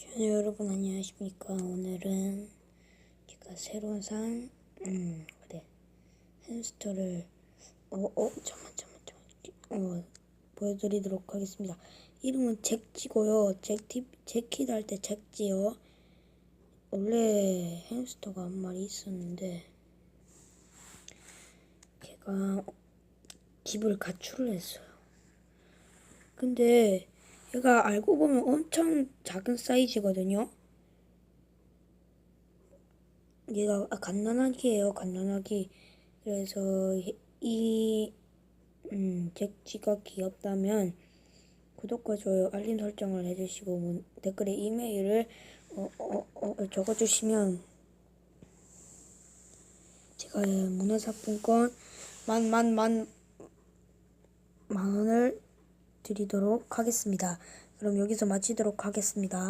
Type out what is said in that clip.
자, 여러분 안녕하십니까? 오늘은 제가 새로 산 음, 그래. 햄스터를 어어 잠만 잠만 잠만. 어 보여드리도록 하겠습니다. 이름은 잭지고요. 잭티 잭키드 할 때 잭지요. 원래 햄스터가 한 마리 있었는데 걔가 집을 가출을 했어요. 근데 얘가 알고 보면 엄청 작은 사이즈거든요. 얘가 아, 갓난아기예요, 갓난아기. 그래서 이- 이 음, 잭지가 귀엽다면 구독과 좋아요, 알림 설정을 해주시고 문- 댓글에 이메일을 어, 어, 어, 적어주시면 제가 문화상품권 만만만 만 원을 드리도록 하겠습니다. 그럼 여기서 마치도록 하겠습니다.